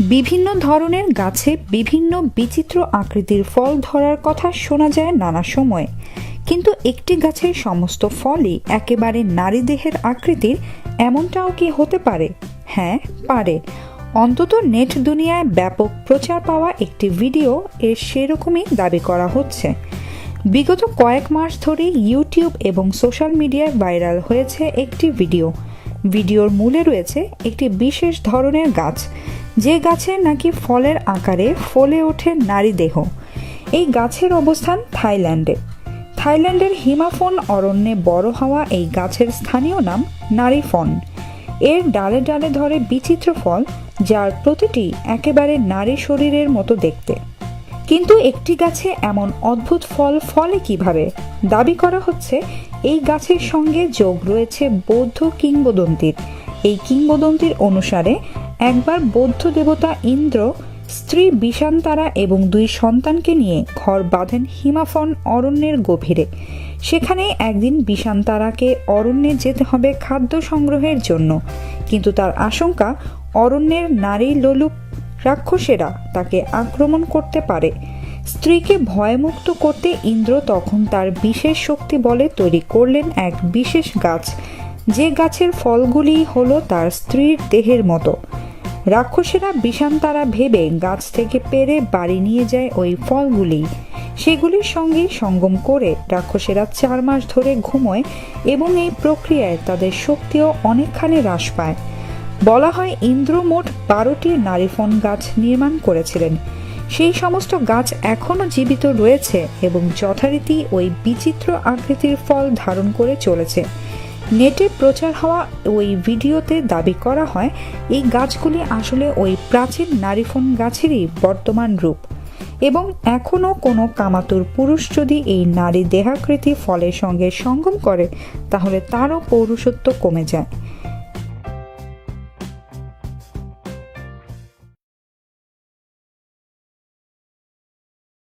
বিভিন্ন ধরনের গাছে বিভিন্ন বিচিত্র আকৃতির ফল ধরার কথা শোনা যায় নানা সময়ে। কিন্তু একটি গাছের সমস্ত ফলই একেবারে নারী দেহের আকৃতির, এমনটাও কি হতে পারে? হ্যাঁ পারে। অন্তত নেট দুনিয়ায় ব্যাপক প্রচার পাওয়া একটি ভিডিও এর সেরকমই দাবি করা হচ্ছে। বিগত কয়েক মাস ধরে ইউটিউব এবং সোশ্যাল মিডিয়ায় ভাইরাল হয়েছে একটি ভিডিও। ভিডিওর মূলে রয়েছে একটি বিশেষ ধরনের গাছ। যে গাছের নাকি ফলের আকারে ফলে ওঠে নারী দেহ, এই গাছের অবস্থান থাইল্যান্ডে। থাইল্যান্ডের হিমাফন অরণ্যে বড় হওয়া এই গাছের স্থানীয় নাম নারীফন। এর ডালে ডালে ধরে বিচিত্র ফল, যার প্রতিটি একেবারে নারী শরীরের মতো দেখতে। কিন্তু একটি গাছে এমন অদ্ভুত ফল ফলে কীভাবে? দাবি করা হচ্ছে, এই গাছের সঙ্গে যোগ রয়েছে বৌদ্ধ কিংবদন্তির। এই কিংবদন্তির অনুসারে একবার বৌদ্ধ দেবতা ইন্দ্র, স্ত্রী বিষান্তারা এবং দুই সন্তানকে নিয়ে ঘর বাঁধেন হিমাফন অরণ্যের গভীরে। সেখানে একদিন বিষান্তারাকে অরণ্যে যেতে হবে খাদ্য সংগ্রহের জন্য। কিন্তু তার আশঙ্কা, অরণ্যের নারী লোলুপ রাক্ষসেরা তাকে আক্রমণ করতে পারে। স্ত্রীকে ভয়মুক্ত করতে ইন্দ্র তখন তার বিশেষ শক্তি বলে তৈরি করলেন এক বিশেষ গাছ। যে গাছের ফলগুলি হলো তার স্ত্রীর দেহের মতো। রাক্ষসেরা বিষান্তারা ভেবে গাছ থেকে পেরে বাড়ি নিয়ে যায় ওই ফলগুলি। সেগুলির সঙ্গে সঙ্গম করে রাক্ষসেরা চার মাস ধরে ঘুমোয় এবং এই প্রক্রিয়ায় তাদের শক্তিও অনেকখানি হ্রাস পায়। বলা হয় ইন্দ্র মোট বারোটি নারীফন গাছ নির্মাণ করেছিলেন। সেই সমস্ত গাছ এখনও জীবিত রয়েছে এবং যথারীতি ওই বিচিত্র আকৃতির ফল ধারণ করে চলেছে। নেটে প্রচার হওয়া ওই ভিডিওতে দাবি করা হয়, এই গাছগুলি আসলে ওই প্রাচীন নারীফোন গাছেরই বর্তমান রূপ। এবং এখনও কোনো কামাতুর পুরুষ যদি এই নারী দেহাকৃতি ফলের সঙ্গে সঙ্গম করে, তাহলে তারও পৌরুষত্ব কমে যায়।